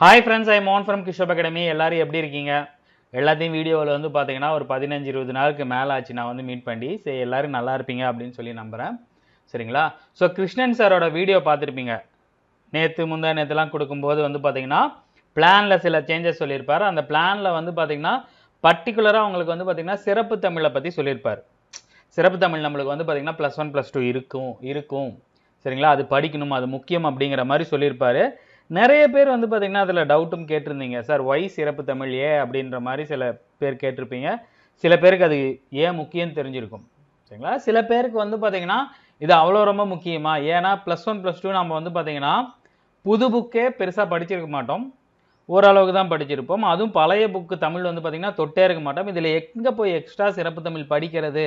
Hi friends I மோன் from கிஷோப் academy எல்லாரும் எப்படி இருக்கீங்க? எல்லாத்தையும் வீடியோவில் வந்து பார்த்தீங்கன்னா ஒரு பதினஞ்சு இருபது நாளுக்கு மேலே ஆச்சு. நான் வந்து மீட் பண்ணி சரி எல்லாரும் நல்லா இருப்பீங்க அப்படின்னு சொல்லி நம்புகிறேன் சரிங்களா? ஸோ கிருஷ்ணன் சாரோட வீடியோ பார்த்துருப்பீங்க. நேற்று முந்தா நேற்றுலாம் கொடுக்கும்போது வந்து பார்த்தீங்கன்னா பிளானில் சில சேஞ்சஸ் சொல்லியிருப்பார். அந்த பிளானில் வந்து பார்த்தீங்கன்னா பர்டிகுலராக உங்களுக்கு வந்து பார்த்தீங்கன்னா சிறப்பு தமிழை பற்றி சொல்லியிருப்பார். சிறப்பு தமிழ் நம்மளுக்கு வந்து பார்த்தீங்கன்னா ப்ளஸ் ஒன் ப்ளஸ் டூ இருக்கும் இருக்கும். சரிங்களா? அது படிக்கணும் அது முக்கியம் அப்படிங்கிற மாதிரி சொல்லியிருப்பார். நிறைய பேர் வந்து பார்த்தீங்கன்னா அதில் டவுட்டும் கேட்டிருந்தீங்க. சார் ஒய் சிறப்பு தமிழ் ஏ அப்படின்ற மாதிரி சில பேர் கேட்டிருப்பீங்க. சில பேருக்கு அது ஏன் முக்கியம் தெரிஞ்சிருக்கும். சரிங்களா? சில பேருக்கு வந்து பார்த்தீங்கன்னா இது அவ்வளோ ரொம்ப முக்கியமா? ஏன்னா ப்ளஸ் ஒன் ப்ளஸ் டூ நம்ம வந்து பார்த்தீங்கன்னா புது புக்கே பெருசாக படிச்சிருக்க மாட்டோம். ஓரளவுக்கு தான் படிச்சிருப்போம். அதுவும் பழைய புக்கு தமிழ் வந்து பார்த்தீங்கன்னா தொட்டே இருக்க மாட்டோம். இதில் எங்கே போய் எக்ஸ்ட்ரா சிறப்பு தமிழ் படிக்கிறது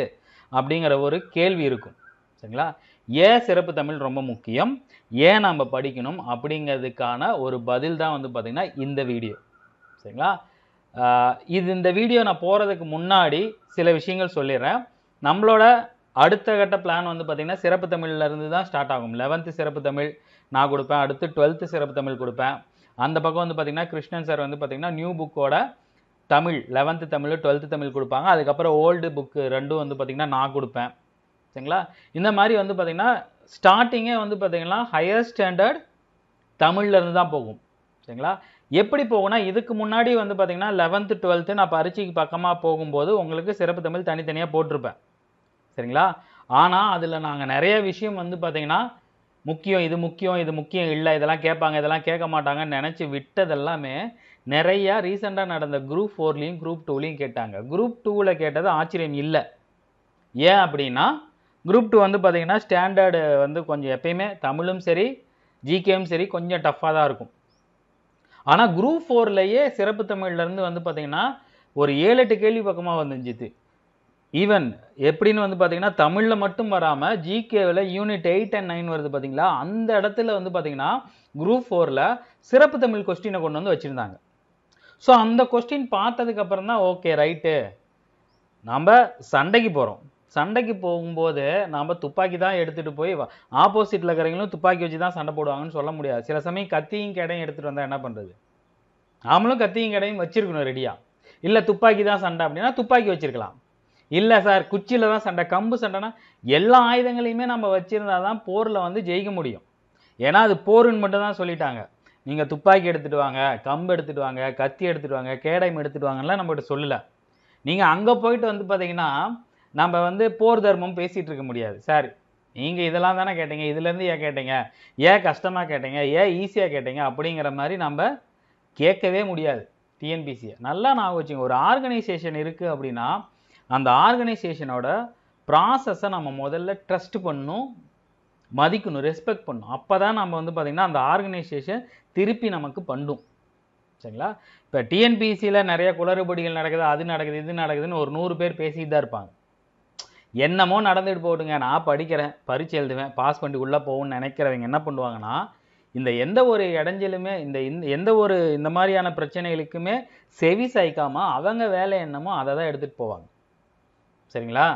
அப்படிங்கிற ஒரு கேள்வி இருக்கும். சரிங்களா? ஏன் சிறப்பு தமிழ் ரொம்ப முக்கியம். ஏன் நம்ம படிக்கணும் அப்படிங்கிறதுக்கான ஒரு பதில் தான் வந்து பார்த்திங்கன்னா இந்த வீடியோ. சரிங்களா? இது இந்த வீடியோ நான் போகிறதுக்கு முன்னாடி சில விஷயங்கள் சொல்லிடுறேன். நம்மளோட அடுத்த கட்ட பிளான் வந்து பார்த்திங்கன்னா சிறப்பு தமிழ்லேருந்து தான் ஸ்டார்ட் ஆகும். லெவன்த்து சிறப்பு தமிழ் நான் கொடுப்பேன். அடுத்து டுவெல்த்து சிறப்பு தமிழ் கொடுப்பேன். அந்த பக்கம் வந்து பார்த்திங்கன்னா கிருஷ்ணன் சார் வந்து பார்த்திங்கன்னா நியூ புக்கோட தமிழ் லெவன்த்து தமிழ் டுவெல்த்து தமிழ் கொடுப்பாங்க. அதுக்கப்புறம் ஓல்டு புக்கு ரெண்டும் வந்து பார்த்திங்கன்னா நான் கொடுப்பேன். சரிங்களா? இந்த மாதிரி வந்து பார்த்திங்கன்னா ஸ்டார்டிங்கே வந்து பார்த்திங்கன்னா ஹையர் ஸ்டாண்டர்ட் தமிழ்லேருந்து தான் போகும். சரிங்களா? எப்படி போகும்னா இதுக்கு முன்னாடி வந்து பார்த்திங்கன்னா லெவன்த்து டுவெல்த்து நான் பரீட்சைக்கு பக்கமாக போகும்போது உங்களுக்கு சிறப்பு தமிழ் தனித்தனியாக போட்டிருப்பேன். சரிங்களா? ஆனால் அதில் நாங்கள் நிறைய விஷயம் வந்து பார்த்திங்கன்னா முக்கியம் இது முக்கியம் இது முக்கியம் இல்லை இதெல்லாம் கேட்பாங்க இதெல்லாம் கேட்க மாட்டாங்கன்னு நினச்சி விட்டதெல்லாமே நிறையா ரீசெண்டாக நடந்த குரூப் ஃபோர்லேயும் குரூப் டூலையும் கேட்டாங்க. குரூப் டூவில் கேட்டது ஆச்சரியம் இல்லை. ஏன் அப்படின்னா குரூப் டூ வந்து பார்த்தீங்கன்னா ஸ்டாண்டர்டு வந்து கொஞ்சம் எப்பயுமே தமிழும் சரி ஜிகேவும் சரி கொஞ்சம் டஃப்பாக தான் இருக்கும். ஆனால் குரூப் ஃபோர்லேயே சிறப்பு தமிழ்லேருந்து வந்து பார்த்தீங்கன்னா ஒரு ஏழு எட்டு கேள்வி பக்கமாக வந்துருந்துச்சு. ஈவன் எப்படின்னு வந்து பார்த்தீங்கன்னா தமிழில் மட்டும் வராமல் ஜிகேவில் யூனிட் எயிட் அண்ட் நைன் வருது பார்த்தீங்களா அந்த இடத்துல வந்து பார்த்தீங்கன்னா குரூப் ஃபோரில் சிறப்பு தமிழ் கொஸ்டினை கொண்டு வந்து வச்சுருந்தாங்க. ஸோ அந்த கொஸ்டின் பார்த்ததுக்கப்புறம் தான் ஓகே ரைட்டு நம்ம சண்டைக்கு போகிறோம் சண்டைக்கு போகும்போது நாம் துப்பாக்கி தான் எடுத்துகிட்டு போய் ஆப்போசிட்டில் இருக்கிறவங்களும் துப்பாக்கி வச்சு தான் சண்டை போடுவாங்கன்னு சொல்ல முடியாது. சில சமயம் கத்தியும் கடையும் எடுத்துகிட்டு வந்தால் என்ன பண்ணுறது நாமளும் கத்தியும் கடையும் வச்சுருக்கணும் ரெடியாக இல்லை துப்பாக்கி தான் சண்டை அப்படின்னா துப்பாக்கி வச்சிருக்கலாம். இல்லை சார் குச்சியில் தான் சண்டை கம்பு சண்டைனா எல்லா ஆயுதங்களையுமே நம்ம வச்சுருந்தா தான் போரில் வந்து ஜெயிக்க முடியும். ஏன்னா அது போருன்னு மட்டும் தான் சொல்லிட்டாங்க. நீங்கள் துப்பாக்கி எடுத்துகிட்டு வாங்க கம்பு எடுத்துகிட்டு வாங்க கத்தி எடுத்துகிட்டு வாங்க கேடயம் எடுத்துகிட்டு வாங்கலாம் நம்மகிட்ட சொல்லலை. நீங்கள் அங்கே போயிட்டு வந்து பார்த்தீங்கன்னா நம்ம வந்து போர் தர்மம் பேசிகிட்டு இருக்க முடியாது. சார் நீங்கள் இதெல்லாம் தானே கேட்டீங்க? இதுலேருந்து ஏன் கேட்டீங்க? ஏன் கஷ்டமாக கேட்டீங்க? ஏன் ஈஸியாக கேட்டீங்க? அப்படிங்கிற மாதிரி நம்ம கேட்கவே முடியாது. டிஎன்பிசியை நல்லா நான் வச்சுங்க. ஒரு ஆர்கனைசேஷன் இருக்குது அப்படின்னா அந்த ஆர்கனைசேஷனோட ப்ராசஸை நம்ம முதல்ல ட்ரஸ்ட் பண்ணணும் மதிக்கணும் ரெஸ்பெக்ட் பண்ணணும். அப்போ தான் நம்ம வந்து பார்த்திங்கன்னா அந்த ஆர்கனைசேஷன் திருப்பி நமக்கு பண்ணும். சரிங்களா? இப்போ டிஎன்பிசியில் நிறைய குளறுபடிகள் நடக்குது அது நடக்குது இது நடக்குதுன்னு ஒரு நூறு பேர் பேசிகிட்டு தான் இருப்பாங்க. என்னமோ நடந்துட்டு போட்டுங்க நான் படிக்கிறேன் பரீட்சை எழுதுவேன் பாஸ் பண்ணி உள்ளே போகணும்னு நினைக்கிறவங்க என்ன பண்ணுவாங்கன்னா இந்த எந்த ஒரு இடைஞ்சலுமே இந்த இந்த எந்த ஒரு இந்த மாதிரியான பிரச்சனைகளுக்குமே செவி சாய்க்காமல் அவங்க வேலை என்னமோ அதை தான் எடுத்துகிட்டு போவாங்க. சரிங்களா?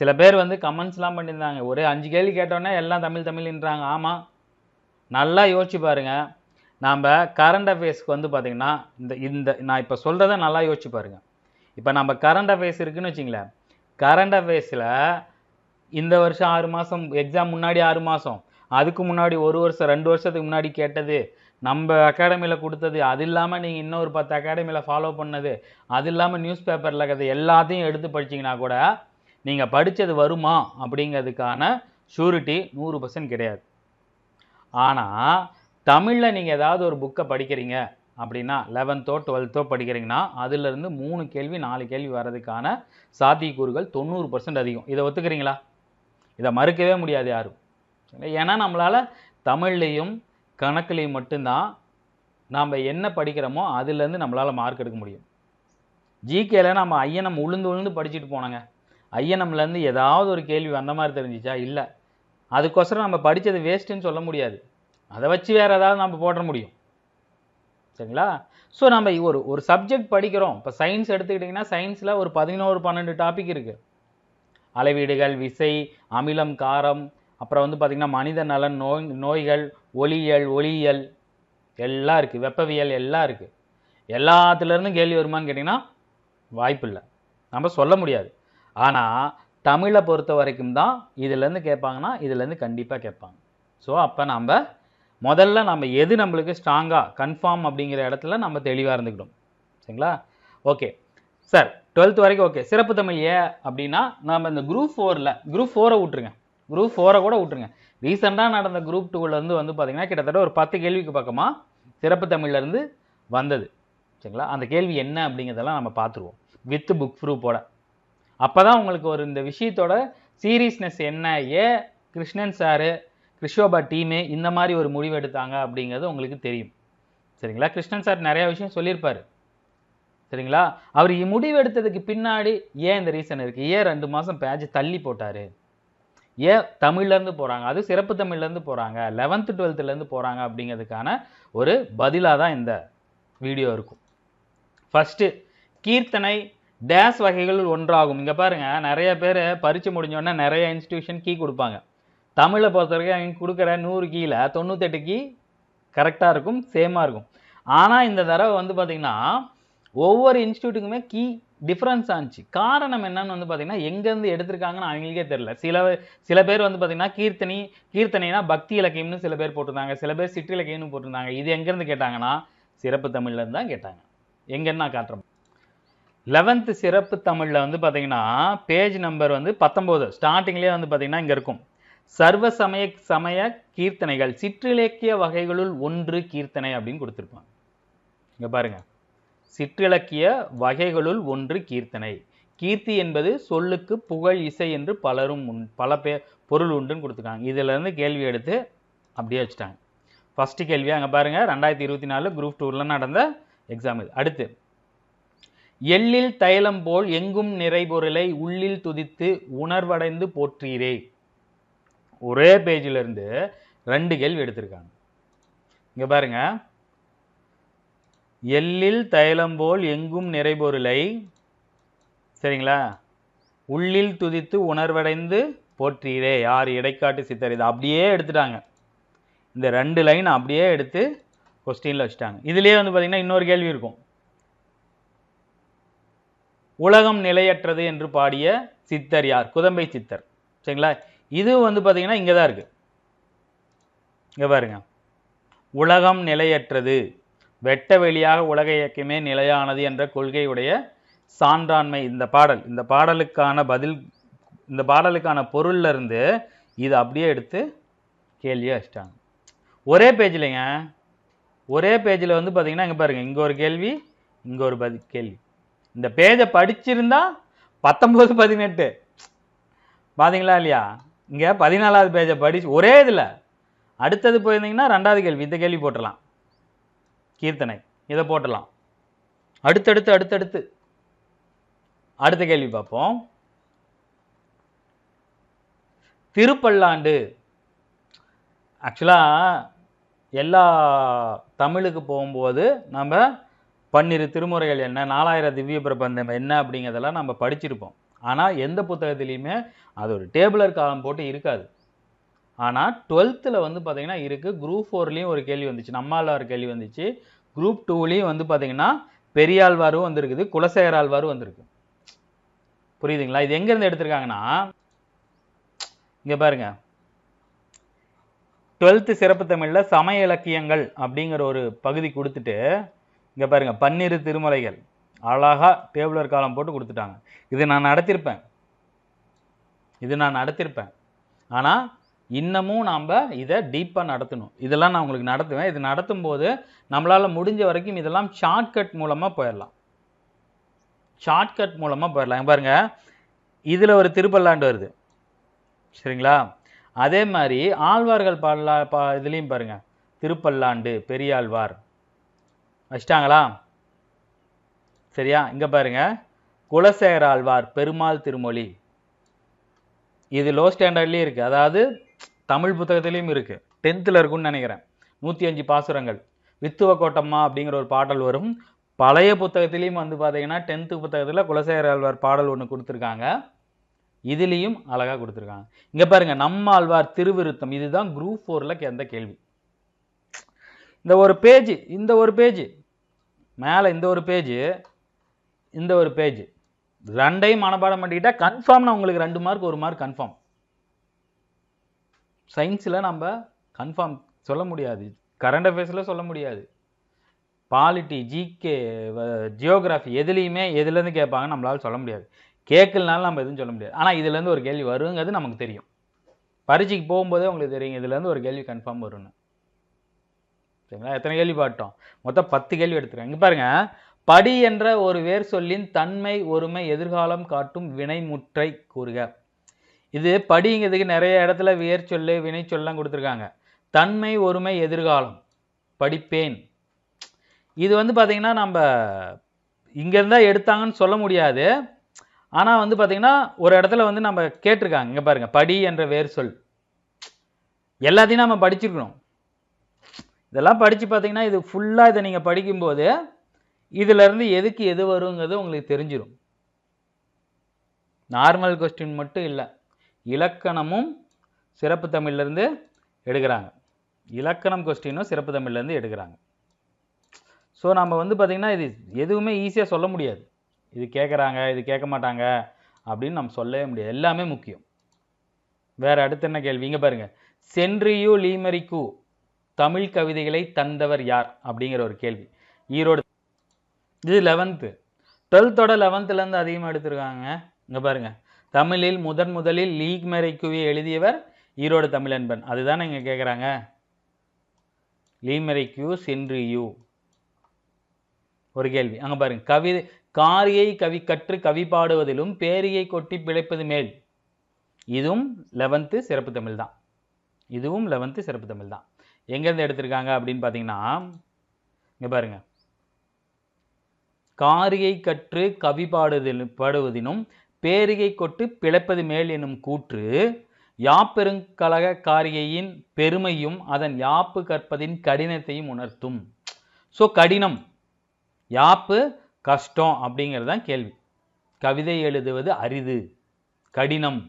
சில பேர் வந்து கமெண்ட்ஸ்லாம் பண்ணியிருந்தாங்க. ஒரு அஞ்சு கேள்வி கேட்டோன்னே எல்லாம் தமிழ் தமிழ்ன்றாங்க. ஆமாம் நல்லா யோசிச்சு பாருங்க. நாம் கரண்ட் அஃபேர்ஸ்க்கு வந்து பார்த்திங்கன்னா இந்த இந்த நான் இப்போ சொல்கிறத நல்லா யோசிச்சு பாருங்க. இப்போ நம்ம கரண்ட் அஃபேர்ஸ் இருக்குன்னு வச்சிங்களேன். கரண்ட் அஃபேர்ஸில் இந்த வருஷம் ஆறு மாதம் எக்ஸாம் முன்னாடி ஆறு மாதம் அதுக்கு முன்னாடி ஒரு வருஷம் ரெண்டு வருஷத்துக்கு முன்னாடி கேட்டது. நம்ம அகாடமியில் கொடுத்தது. அது இல்லாமல் நீங்கள் இன்னொரு பத்து அகாடமியில் ஃபாலோ பண்ணது. அது இல்லாமல் நியூஸ் பேப்பரில் இருக்கிறது எல்லாத்தையும் எடுத்து படிச்சீங்கன்னா கூட நீங்கள் படித்தது வருமா அப்படிங்கிறதுக்கான ஷூரிட்டி நூறு பர்சன்ட் கிடையாது. ஆனால் தமிழில் நீங்கள் ஏதாவது ஒரு புக்கை படிக்கிறீங்க. அப்படின்னா லெவன்த்தோ டுவெல்த்தோ படிக்கிறீங்கன்னா அதுலேருந்து மூணு கேள்வி நாலு கேள்வி வர்றதுக்கான சாத்தியக்கூறுகள் தொண்ணூறு பர்சன்ட் அதிகம். இதை ஒத்துக்கிறீங்களா? இதை மறுக்கவே முடியாது யாரும். ஏன்னா நம்மளால் தமிழ்லேயும் கணக்குலேயும் மட்டும்தான் நாம் என்ன படிக்கிறோமோ அதுலேருந்து நம்மளால் மார்க் எடுக்க முடியும். ஜிகேல நம்ம ஐயனம் உளுந்து உளுந்து படிச்சுட்டு போனோங்க. ஐயனம்லேருந்து ஏதாவது ஒரு கேள்வி வந்த மாதிரி தெரிஞ்சிச்சா? இல்லை. அதுக்கோசரம் நம்ம படித்தது வேஸ்ட்டுன்னு சொல்ல முடியாது. அதை வச்சு வேறு ஏதாவது நம்ம போட முடியும். சரிங்களா? ஸோ நம்ம ஒரு ஒரு சப்ஜெக்ட் படிக்கிறோம். இப்போ சயின்ஸ் எடுத்துக்கிட்டிங்கன்னா சயின்ஸில் ஒரு பதினோரு பன்னெண்டு டாபிக் இருக்குது அளவீடுகள் விசை அமிலம் காரம் அப்புறம் வந்து பார்த்திங்கன்னா மனித நலன் நோய் நோய்கள் ஒளியியல் ஒளியியல் எல்லாம் இருக்குது வெப்பவியல் எல்லாம் இருக்குது எல்லாத்துலேருந்தும் கேள்வி வருமான்னு கேட்டிங்கன்னா வாய்ப்பு இல்லை. நம்ம சொல்ல முடியாது. ஆனால் தமிழை பொறுத்த வரைக்கும் தான் இதுலேருந்து கேட்பாங்கன்னா இதுலேருந்து கண்டிப்பாக கேட்பாங்க. ஸோ அப்போ நம்ம முதல்ல நம்ம எது நம்மளுக்கு ஸ்ட்ராங்காக கன்ஃபார்ம் அப்படிங்கிற இடத்துல நம்ம தெளிவாக இருந்துக்கிட்டோம். சரிங்களா? ஓகே சார் டுவெல்த் வரைக்கும் ஓகே சிறப்பு தமிழ் ஏ அப்படின்னா நம்ம இந்த குரூப் ஃபோரில் குரூப் ஃபோரை விட்ருங்க குரூப் ஃபோரை கூட விட்ருங்க ரீசெண்டாக நடந்த குரூப் டூவிலேருந்து வந்து பார்த்திங்கன்னா கிட்டத்தட்ட ஒரு பத்து கேள்விக்கு பக்கமாக சிறப்பு தமிழ்லேருந்து வந்தது. சரிங்களா? அந்த கேள்வி என்ன அப்படிங்கிறதெல்லாம் நம்ம பார்த்துருவோம் வித் புக் ப்ரூஃபோட அப்போ தான் உங்களுக்கு ஒரு இந்த விஷயத்தோட சீரியஸ்னஸ் என்ன? ஏ கிருஷ்ணன் சாரு கிருஷோபா டீமே இந்த மாதிரி ஒரு முடிவு எடுத்தாங்க அப்படிங்கிறது உங்களுக்கு தெரியும். சரிங்களா? கிருஷ்ணன் சார் நிறைய விஷயம் சொல்லியிருப்பார். சரிங்களா? அவர் முடிவு எடுத்ததுக்கு பின்னாடி ஏன் இந்த ரீசன் இருக்குது ஏன் ரெண்டு மாதம் பேஜ் தள்ளி போட்டார்? ஏன் தமிழ்லேருந்து போகிறாங்க அது சிறப்பு தமிழ்லேருந்து போகிறாங்க லெவன்த்து டுவெல்த்துலேருந்து போகிறாங்க அப்படிங்கிறதுக்கான ஒரு பதிலாக தான் இந்த வீடியோ இருக்கும். ஃபஸ்ட்டு கீர்த்தனை டேஸ் வகைகள் ஒன்றாகும். இங்கே பாருங்கள் நிறைய பேர் பரிச்சு முடிஞ்சோடனே நிறைய இன்ஸ்டியூஷன் கீ கொடுப்பாங்க. தமிழை பொறுத்த வரைக்கும் அவங்க கொடுக்குற நூறு கீழே தொண்ணூத்தெட்டு கீ கரெக்டாக இருக்கும் சேமாக இருக்கும். ஆனால் இந்த தடவை வந்து பார்த்திங்கன்னா ஒவ்வொரு இன்ஸ்டியூட்டுக்குமே கீ டிஃப்ரென்ஸ் ஆச்சு காரணம் என்னன்னு வந்து பார்த்தீங்கன்னா எங்கேருந்து எடுத்திருக்காங்கன்னு அவங்களுக்கே தெரில சில சில பேர் வந்து பார்த்தீங்கன்னா கீர்த்தனி கீர்த்தனைனா பக்தி இலக்கியம்னு சில பேர் போட்டிருந்தாங்க. சில பேர் சிற்றிலக்கியம்னு போட்டிருந்தாங்க. இது எங்கேருந்து கேட்டாங்கன்னா சிறப்பு தமிழ்லேருந்து தான் கேட்டாங்க. எங்கேன்னு நான் காட்டுறேன். லெவன்த்து சிறப்பு தமிழில் வந்து பார்த்தீங்கன்னா பேஜ் நம்பர் வந்து பத்தொம்போது ஸ்டார்டிங்லேயே வந்து பார்த்தீங்கன்னா இங்கே இருக்கும். சர்வ சமய சமய கீர்த்தனைகள் சிற்றிலக்கிய வகைகளுள் ஒன்று கீர்த்தனை அப்படின்னு கொடுத்துருப்பாங்க. இங்கே பாருங்க. சிற்றிலக்கிய வகைகளுள் ஒன்று கீர்த்தனை. கீர்த்தி என்பது சொல்லுக்கு புகழ் இசை என்று பலரும் உண் பல பே பொருள் உண்டுன்னு கொடுத்துருக்காங்க இதிலேருந்து கேள்வி எடுத்து அப்படியே வச்சுட்டாங்க. ஃபஸ்ட்டு கேள்வி அங்கே பாருங்கள் ரெண்டாயிரத்தி இருபத்தி நாலு குரூப் டூரில் நடந்த எக்ஸாம் இது. அடுத்து. எள்ளில் தைலம் போல் எங்கும் நிறைபொருளை உள்ளில் துதித்து உணர்வடைந்து போற்றீரே. ஒரே பேஜிலிருந்து ரெண்டு கேள்வி எடுத்திருக்காங்க. இங்க பாருங்க. எள்ளில் தைலம் போல் எங்கும் நிறைபொருளை சரிங்களா? உள்ளில் துதித்து உணர்வடைந்து போற்றீரே யார் இடைக்காட்டு சித்தர்? இது அப்படியே எடுத்துட்டாங்க. இந்த ரெண்டு லைன் அப்படியே எடுத்து கொஸ்டினில் வச்சுட்டாங்க. இதுலயே வந்து பார்த்திங்கன்னா இன்னொரு கேள்வி இருக்கும். உலகம் நிலையற்றது என்று பாடிய சித்தர் யார்? குதம்பை சித்தர். சரிங்களா? இது வந்து பார்த்தீங்கன்னா இங்கே தான் இருக்குது இங்கே பாருங்க. உலகம் நிலையற்றது. வெட்ட வெளியாக உலக இயக்கமே நிலையானது என்ற கொள்கையுடைய சான்றாண்மை இந்த பாடல். இந்த பாடலுக்கான பதில் இந்த பாடலுக்கான பொருள்ல இருந்து இது அப்படியே எடுத்து கேள்வியாக வச்சிட்டாங்க. ஒரே பேஜ்லைங்க. ஒரே பேஜில் வந்து பார்த்தீங்கன்னா இங்கே பாருங்க. இங்கே ஒரு கேள்வி இங்கே ஒரு பதி கேள்வி. இந்த பேஜை படிச்சிருந்தா பத்தொம்போது பதினெட்டு. பார்த்தீங்களா இல்லையா? இங்கே பதினாலாவது பேஜை படிச்சு ஒரே இதில். அடுத்தது போயிருந்தீங்கன்னா ரெண்டாவது கேள்வி. இந்த கேள்வி போட்டுடலாம் கீர்த்தனை. இதை போட்டலாம் அடுத்தடுத்து அடுத்தடுத்து. அடுத்த கேள்வி பார்ப்போம். திருப்பல்லாண்டு. ஆக்சுவலாக எல்லா தமிழுக்கு போகும்போது நம்ம பன்னிரு திருமுறைகள் என்ன நாலாயிரம் திவ்ய பிரபந்தம் என்ன அப்படிங்கிறதெல்லாம் நம்ம படிச்சிருப்போம். ஆனால் எந்த புத்தகத்துலேயுமே அது ஒரு டேபிளர் காலம் போட்டு இருக்காது. ஆனால் டுவெல்த்தில் வந்து பார்த்தீங்கன்னா இருக்குது குரூப் ஃபோர்லேயும் ஒரு கேள்வி வந்துச்சு. நம்மாழ்வார் கேள்வி வந்துச்சு. குரூப் டூலேயும் வந்து பார்த்தீங்கன்னா பெரியாழ்வாரும் வந்திருக்குது குலசேகராழ்வாரும் வந்திருக்கு. புரியுதுங்களா? இது எங்கேருந்து எடுத்திருக்காங்கன்னா இங்கே பாருங்க. டுவெல்த்து சிறப்பு தமிழில் சமய இலக்கியங்கள் அப்படிங்கிற ஒரு பகுதி கொடுத்துட்டு இங்கே பாருங்க பன்னிரு திருமலைகள். அழகா டேபிளர் காலம் போட்டு கொடுத்துட்டாங்க. இது நான் நடத்தியிருப்பேன் இது நான் நடத்தியிருப்பேன் ஆனால் இன்னமும் நாம் இதை டீப்பாக நடத்தணும். இதெல்லாம் நான் உங்களுக்கு நடத்துவேன். இது நடத்தும் போது நம்மளால் முடிஞ்ச வரைக்கும் இதெல்லாம் ஷார்ட்கட் மூலமாக போயிடலாம். ஷார்ட்கட் மூலமாக போயிடலாம். பாருங்கள் பாருங்க. இதில் ஒரு திருப்பல்லாண்டு வருது. சரிங்களா? அதே மாதிரி ஆழ்வார்கள் பாடலா பா இதுலேயும் பாருங்க. திருப்பல்லாண்டு பெரியாழ்வார். வச்சிட்டாங்களா? சரியா? இங்கே பாருங்க. குலசேகர ஆழ்வார் பெருமாள் திருமொழி. இது லோ ஸ்டாண்டர்ட்லேயும் இருக்குது அதாவது தமிழ் புத்தகத்துலேயும் இருக்குது டென்த்தில் இருக்குன்னு நினைக்கிறேன். நூற்றி அஞ்சு பாசுரங்கள். வித்துவ கோட்டம்மா அப்படிங்கிற ஒரு பாடல் வரும். பழைய புத்தகத்திலையும் வந்து பார்த்தீங்கன்னா டென்த்து புத்தகத்தில் குலசேகர ஆழ்வார் பாடல் ஒன்று கொடுத்துருக்காங்க. இதுலேயும் அழகாக கொடுத்துருக்காங்க. இங்கே பாருங்கள் நம்ம ஆழ்வார் திருவிருத்தம். இதுதான் குரூப் ஃபோரில் எந்த கேள்வி. இந்த ஒரு பேஜ் இந்த ஒரு பேஜ் மேலே இந்த ஒரு பேஜ் இந்த ஒரு பேஜ் ரெண்டையும் மனப்பாடம் பண்ணிக்கிட்டா கன்ஃபார்ம்னா உங்களுக்கு ரெண்டு மார்க் ஒரு மார்க் கன்ஃபார்ம் சயின்ஸில் நம்ம கன்ஃபார்ம் சொல்ல முடியாது. கரண்ட் அஃபேர்ஸில் சொல்ல முடியாது. பாலிட்டி ஜிகே ஜியோகிராஃபி எதுலேயுமே எதுலேருந்து கேட்பாங்க நம்மளால சொல்ல முடியாது. கேட்கலனாலும் நம்ம எதுவும் சொல்ல முடியாது. ஆனால் இதுலேருந்து ஒரு கேள்வி வருங்கிறது நமக்கு தெரியும். பரீட்சைக்கு போகும்போதே உங்களுக்கு தெரியும். இதுலேருந்து ஒரு கேள்வி கன்ஃபார்ம் வரும்னு. சரிங்களா? எத்தனை கேள்வி பாட்டோம்? மொத்தம் பத்து கேள்வி எடுத்துருக்கேன் இங்கே பாருங்க. படி என்ற ஒரு வேர் சொல்லின் தன்மை ஒருமை எதிர்காலம் காட்டும் வினைமுற்றை கூறுக. இது படிங்கிறதுக்கு நிறைய இடத்துல வேர் சொல்லு வினை சொல்லலாம் கொடுத்துருக்காங்க. தன்மை ஒருமை எதிர்காலம். படிப்பேன். இது வந்து பார்த்திங்கன்னா நம்ம இங்கேருந்தா எடுத்தாங்கன்னு சொல்ல முடியாது. ஆனால் வந்து பார்த்திங்கன்னா ஒரு இடத்துல வந்து நம்ம கேட்டிருக்காங்க. இங்கே பாருங்க படி என்ற வேர் சொல். எல்லாத்தையும் நம்ம படிச்சிருக்கணும். இதெல்லாம் படித்து பார்த்தீங்கன்னா இது ஃபுல்லாக இதை நீங்கள் படிக்கும்போது இதிலிருந்து எதுக்கு எது வருங்கிறது உங்களுக்கு தெரிஞ்சிடும் நார்மல் கொஸ்டின் மட்டும் இல்லை. இலக்கணமும் சிறப்பு தமிழ்லேருந்து எடுக்கிறாங்க. இலக்கணம் கொஸ்டினும் சிறப்பு தமிழ்லேருந்து எடுக்கிறாங்க. ஸோ நம்ம வந்து பார்த்திங்கன்னா இது எதுவுமே ஈஸியாக சொல்ல முடியாது. இது கேட்குறாங்க இது கேட்க மாட்டாங்க அப்படின்னு நம்ம சொல்லவே முடியாது. எல்லாமே முக்கியம். வேற அடுத்து என்ன கேள்வி? இங்கே பாருங்கள் சென்றியூ லீமரிக்கு தமிழ் கவிதைகளை தந்தவர் யார்? அப்படிங்கிற ஒரு கேள்வி. ஈரோடு இது லெவன்த்து டுவெல்த்தோட லெவன்த்துலேருந்து அதிகமாக எடுத்திருக்காங்க. இங்கே பாருங்க. தமிழில் முதன் முதலில் லீக் மெரைக்குவி எழுதியவர் ஈரோடு தமிழன்பன். அதுதானே இங்கே கேட்குறாங்க லீமெரைக்யூ சென்ட்ரியூ ஒரு கேள்வி. அங்கே பாருங்கள் கவி காரியை கவி கற்று கவி பாடுவதிலும் பேரியை கொட்டி பிழைப்பது மேல். இதுவும் லெவன்த்து சிறப்பு தமிழ் தான். இதுவும் லெவன்த்து சிறப்பு தமிழ் தான். எங்கேருந்து எடுத்திருக்காங்க அப்படின்னு பார்த்தீங்கன்னா இங்கே பாருங்க. காரியை கற்று கவி பாடுவதில் பாடுவதினும் பேரிகை கொட்டு பிழைப்பது மேல் எனும் கூற்று யாப்பெருங்கலக காரிகையின் பெருமையும் அதன் யாப்பு கற்பதின் கடினத்தையும் உணர்த்தும். ஸோ கடினம் யாப்பு கஷ்டம் அப்படிங்கிறது தான் கேள்வி. கவிதை எழுதுவது அரிது கடினம்.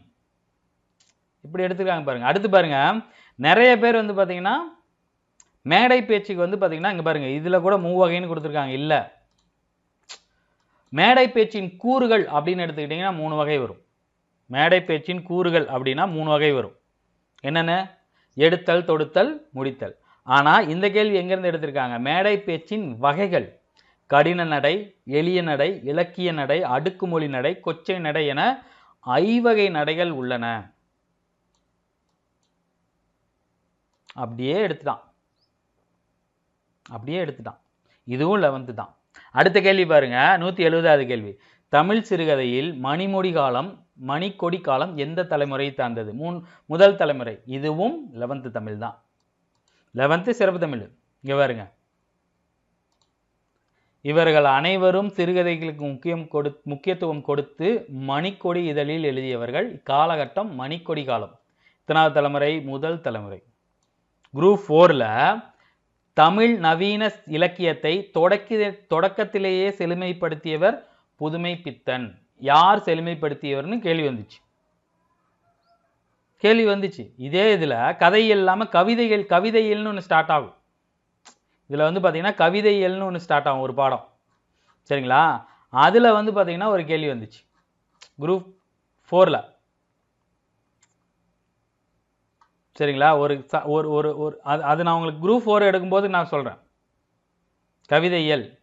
இப்படி எடுத்துருக்காங்க பாருங்கள் அடுத்து பாருங்கள் நிறைய பேர் வந்து பார்த்தீங்கன்னா மேடை பேச்சுக்கு வந்து பார்த்தீங்கன்னா இங்கே பாருங்கள் இதில் கூட மூவகைன்னு கொடுத்துருக்காங்க இல்லை. மேடை பேச்சின் கூறுகள் அப்படின்னு எடுத்துக்கிட்டிங்கன்னா மூணு வகை வரும். மேடை பேச்சின் கூறுகள் அப்படின்னா மூணு வகை வரும். என்னென்ன? எடுத்தல் தொடுத்தல் முடித்தல். ஆனால் இந்த கேள்வி எங்கேருந்து எடுத்திருக்காங்க? மேடை பேச்சின் வகைகள். கடின நடை எளிய நடை இலக்கிய நடை அடுக்குமொழி நடை கொச்சை நடை என ஐவகை நடைகள் உள்ளன. அப்படியே எடுத்துட்டான். அப்படியே எடுத்துட்டான். இதுவும் லெவன்த்து தான். அடுத்த கேள்வி பாருங்க. நூற்றி எழுபதாவது கேள்வி. தமிழ் சிறுகதையில் மணிமொழி காலம் மணிக்கொடி காலம் எந்த தலைமுறையை சார்ந்தது? மூன் முதல் தலைமுறை. இதுவும் லெவன்த்து தமிழ் தான். லெவன்த்து சிறப்பு தமிழ். இங்கே பாருங்க. இவர்கள் அனைவரும் சிறுகதைகளுக்கு முக்கியம் கொடு முக்கியத்துவம் கொடுத்து மணிக்கொடி இதழில் எழுதியவர்கள். காலகட்டம் மணிக்கொடி காலம். இத்தனாவது தலைமுறை? முதல் தலைமுறை. குரூப் ஃபோரில் தமிழ் நவீன இலக்கியத்தை தொடக்கி தொடக்கத்திலேயே செழுமைப்படுத்தியவர் புதுமை பித்தன் யார் செழுமைப்படுத்தியவர்னு கேள்வி வந்துச்சு. கேள்வி வந்துச்சு. இதே இதில் கதை இல்லாமல் கவிதைகள் கவிதைகள்னு ஒன்று ஸ்டார்ட் ஆகும். இதில் வந்து பார்த்தீங்கன்னா கவிதைகள்னு ஒன்று ஸ்டார்ட் ஆகும் ஒரு பாடம். சரிங்களா? அதில் வந்து பார்த்தீங்கன்னா ஒரு கேள்வி வந்துச்சு. குரூப் ஃபோரில் சரிங்களா? ஒரு ச- ஒரு ஒரு ஒரு அது அது நான் உங்களுக்கு குரூப் ஃபோர் எடுக்கும்போது நான் சொல்கிறேன் கவிதையியல்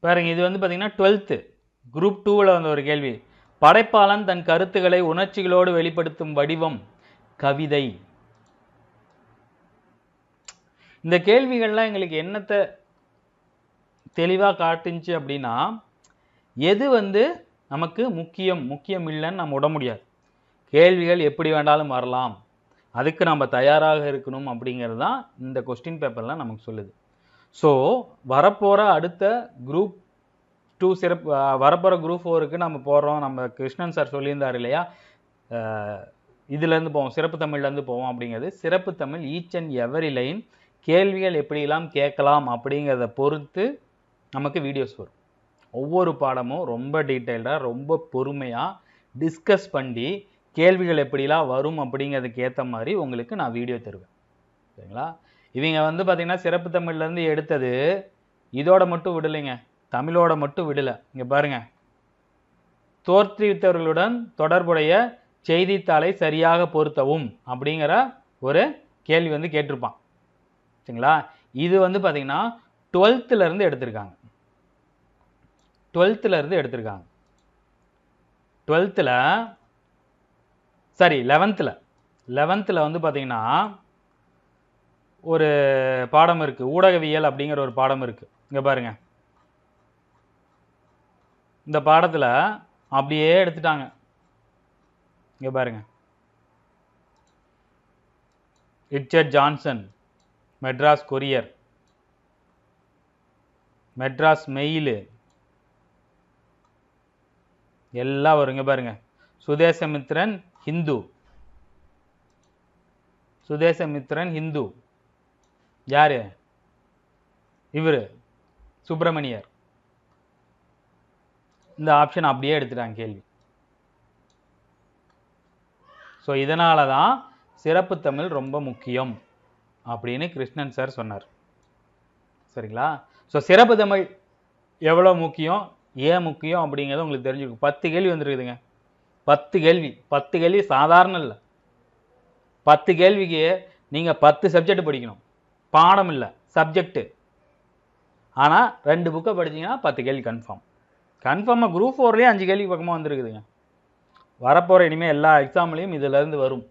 பாருங்க இது வந்து பார்த்திங்கன்னா டுவெல்த்து குரூப் டூவில் வந்த ஒரு கேள்வி. படைப்பாளன் தன் கருத்துக்களை உணர்ச்சிகளோடு வெளிப்படுத்தும் வடிவம் கவிதை. இந்த கேள்விகள்லாம் எங்களுக்கு என்னத்தை தெளிவாக காட்டுச்சு அப்படின்னா எது வந்து நமக்கு முக்கியம் முக்கியம் இல்லைன்னு நம்ம விட முடியாது. கேள்விகள் எப்படி வேண்டாலும் வரலாம். அதுக்கு நம்ம தயாராக இருக்கணும் அப்படிங்கிறது தான் இந்த கொஸ்டின் பேப்பர்லாம் நமக்கு சொல்லுது. ஸோ வரப்போகிற அடுத்த குரூப் டூ சிறப்பு வரப்போகிற குரூப் ஃபோருக்கு நம்ம போகிறோம் நம்ம கிருஷ்ணன் சார் சொல்லியிருந்தார் இல்லையா? இதுலேருந்து போவோம். சிறப்பு தமிழ்லேருந்து போவோம் அப்படிங்கிறது. சிறப்பு Tamil each and every line கேள்விகள் எப்படிலாம் கேட்கலாம் அப்படிங்கிறத பொறுத்து நமக்கு வீடியோஸ் வரும். ஒவ்வொரு பாடமும் ரொம்ப டீட்டெயில்டாக ரொம்ப பொறுமையாக டிஸ்கஸ் பண்ணி கேள்விகள் எப்படிலாம் வரும் அப்படிங்கிறதுக்கு ஏற்ற மாதிரி உங்களுக்கு நான் வீடியோ தருவேன். சரிங்களா? இவங்க வந்து பார்த்திங்கன்னா சிறப்பு தமிழ்லேருந்து எடுத்தது இதோட மட்டும் விடலைங்க. தமிழோட மட்டும் விடலை. இங்கே பாருங்க. தோற்றுவித்தவர்களுடன் தொடர்புடைய செய்தித்தாளை சரியாக பொருத்தவும் அப்படிங்கிற ஒரு கேள்வி வந்து கேட்டிருப்பான். சரிங்களா? இது வந்து பார்த்தீங்கன்னா 12th ல இருந்து எடுத்திருக்காங்க. டுவெல்த்துலேருந்து எடுத்திருக்காங்க. டுவெல்த்தில் சாரி லெவன்த்தில் லெவன்த்தில் வந்து பார்த்தீங்கன்னா ஒரு பாடம் இருக்குது ஊடகவியல் அப்படிங்கிற ஒரு பாடம் இருக்குது இங்கே பாருங்க. இந்த பாடத்தில் அப்படியே எடுத்துட்டாங்க. இங்கே பாருங்க. Richard Johnson Madras courier Madras mail. எல்லாம் வருங்க பாருங்க. சுதேசமித்ரன் ஹிந்து சுதேசமித்ரன் ஹிந்து யாரு இவரு. சுப்பிரமணியர் இந்த ஆப்ஷன் அப்படியே எடுத்துட்டாங்க கேள்வி. ஸோ இதனால தான் சிறப்பு தமிழ் ரொம்ப முக்கியம் அப்படின்னு கிருஷ்ணன் சார் சொன்னார். சரிங்களா? ஸோ சிறப்பு தமிழ் எவ்வளோ முக்கியம்? ஏன் முக்கியம் அப்படிங்கிறத உங்களுக்கு தெரிஞ்சிருக்கும். பத்து கேள்வி வந்துருக்குதுங்க. பத்து கேள்வி. பத்து கேள்வி சாதாரண இல்லை. பத்து கேள்விக்கு நீங்கள் பத்து சப்ஜெக்ட் படிக்கணும். பாடம் இல்லை. சப்ஜெக்ட்டு ஆனால் ரெண்டு புக்கை படிச்சீங்கன்னா பத்து கேள்வி கன்ஃபார்ம் கன்ஃபார்மாக குரூப் ஃபோர்லேயே அஞ்சு கேள்வி பக்கமாக வந்துருக்குதுங்க. வரப்போகிற இனிமேல் எல்லா எக்ஸாம்லேயும் இதிலேருந்து வரும்.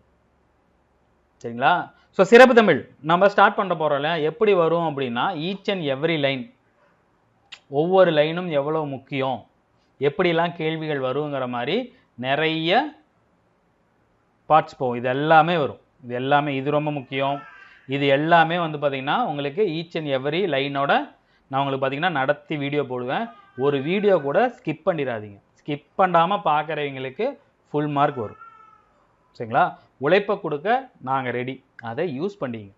சரிங்களா? ஸோ சிறப்பு தமிழ். நம்ம ஸ்டார்ட் பண்ண போகிறோம்ல எப்படி வரும் அப்படின்னா ஈச் அண்ட் எவ்ரி லைன் ஒவ்வொரு லைனும் எவ்வளோ முக்கியம்? எப்படிலாம் கேள்விகள் வருங்கிற மாதிரி நிறைய பார்ட்ஸ் போகும். இது எல்லாமே வரும். இது எல்லாமே இது ரொம்ப முக்கியம். இது எல்லாமே வந்து பார்த்திங்கன்னா உங்களுக்கு ஈச் அண்ட் எவ்ரி லைனோட நான் உங்களுக்கு பார்த்தீங்கன்னா நடத்தி வீடியோ போடுவேன். ஒரு வீடியோ கூட ஸ்கிப் பண்ணிடாதீங்க. ஸ்கிப் பண்ணாமல் பார்க்குறவங்களுக்கு ஃபுல் மார்க் வரும். சரிங்களா? உழைப்பை கொடுக்க நாங்கள் ரெடி அதை யூஸ் பண்ணிங்க.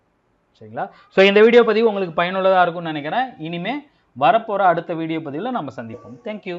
சரிங்களா? ஸோ இந்த வீடியோ பதிவு உங்களுக்கு பயனுள்ளதாக இருக்கும்னு நினைக்கிறேன். இனிமேல் வரப்போகிற அடுத்த வீடியோ பதிவில் நம்ம சந்திப்போம். தேங்க்யூ